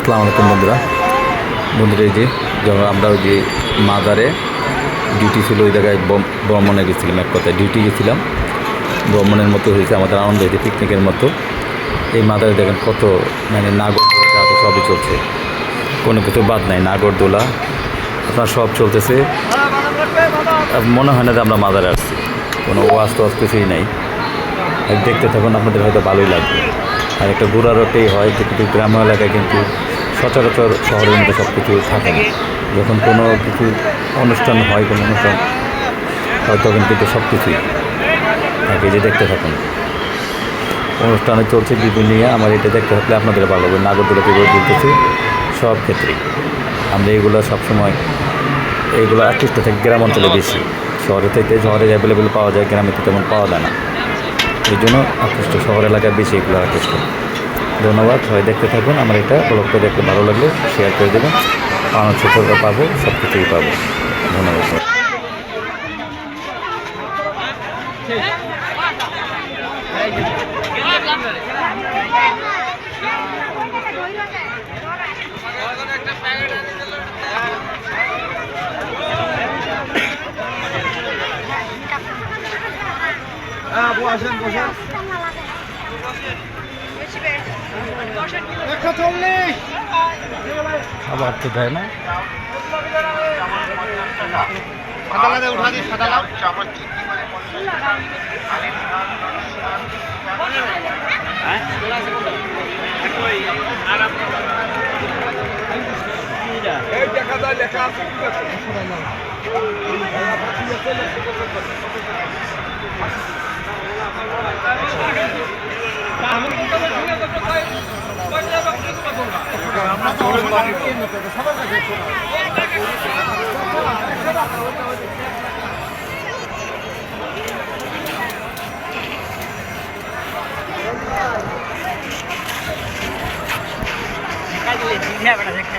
আসসালামু আলাইকুম বন্ধুরা। বন্ধুরা এই যে যখন আমরা ওই যে মাজারে ডিউটি ছিল, ওই জায়গায় ভ্রমণে গেছিলাম এক কথায় ডিউটি গেছিলাম। ভ্রমণের মতো হয়েছে, আমাদের আনন্দ হয়েছে পিকনিকের মতো। এই মাজারে দেখেন কত মানে নাগর সবই চলছে। কোনো কিছু বাদ নাই, নাগরদোলা। আপনার সব চলতেছে। মনে হয় না যে আমরা মাজারে আসছি। কোনো ওয়াজ টোয়াজ কিছুই নাই। দেখতে থাকুন, আপনাদের হয়তো ভালোই লাগবে। আর একটা ঘোরারটাই হয় যে কিন্তু গ্রাম্য এলাকায় কিন্তু সচরাচর শহরের মধ্যে সব কিছু থাকে না। যখন কোনো কিছু অনুষ্ঠান হয়, কোনো অনুষ্ঠান হয় তখন কিন্তু সব কিছুই থাকে যে দেখতে থাকুন। অনুষ্ঠানে চলছে বিভিন্ন নিয়ে আমার এটা দেখতে থাকলে আপনাদের ভালো হবে নাগরদোলা কীভাবে তুলতেছে সব ক্ষেত্রেই। আমরা এগুলো সবসময় এইগুলো আকৃষ্ট থাকে গ্রাম অঞ্চলে বেশি। শহরে থেকে শহরে অ্যাভেলেবেল পাওয়া যায়, গ্রামে তো তেমন পাওয়া যায় না। এই জন্য আকৃষ্ট শহর এলাকায় বেশি এগুলো আকৃষ্ট। ধন্যবাদ, সবাই দেখতে থাকুন, আমার এটা ব্লগটা দেখতে ভালো লাগলে শেয়ার করে দেবেন পাওয়ার ছোটো পাবো সব কিছুই পাবো, ধন্যবাদ একশো চল্লিশ খাবার তো দেয় না। দেখা যায় লেখা আছে ঠিক আছে Never, I think.